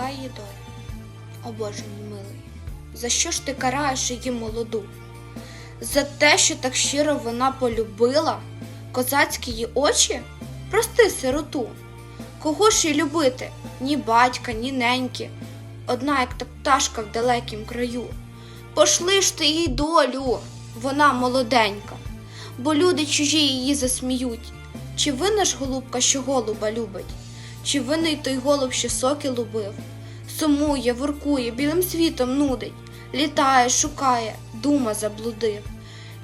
її доля. О Боже милий, за що ж ти караєш її молоду? За те, що так щиро вона полюбила козацькі її очі? Прости сироту. Кого ж їй любити? Ні батька, ні неньки. Одна, як та пташка в далекім краю. Пошли ж ти їй долю, вона молоденька, бо люди чужі її засміють. Чи винна ж голубка, що голуба любить? Чи винний той голуб, що соки лубив? Сумує, воркує, білим світом нудить, літає, шукає, дума заблудив.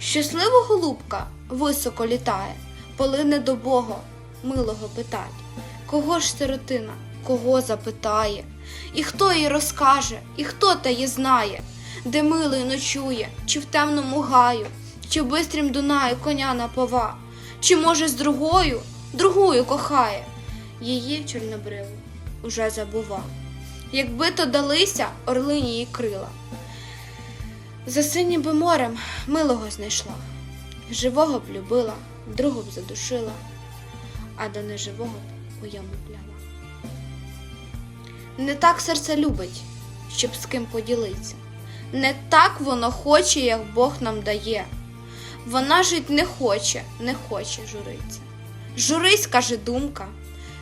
Щаслива голубка високо літає, полине до Бога, милого питать. Кого ж сиротина, кого запитає? І хто їй розкаже, і хто та її знає, де милий ночує, чи в темному гаю, чи в бистрім Дунаю коня напова, чи, може, з другою, другою кохає, її чорнобриву уже забува. Якби то далися орлині її крила. За синім би морем милого знайшла, живого б любила, другу б задушила, а до неживого б у яму пляла. Не так серце любить, щоб з ким поділиться. Не так воно хоче, як Бог нам дає. Вона жить не хоче, не хоче журиться. Журись, каже думка,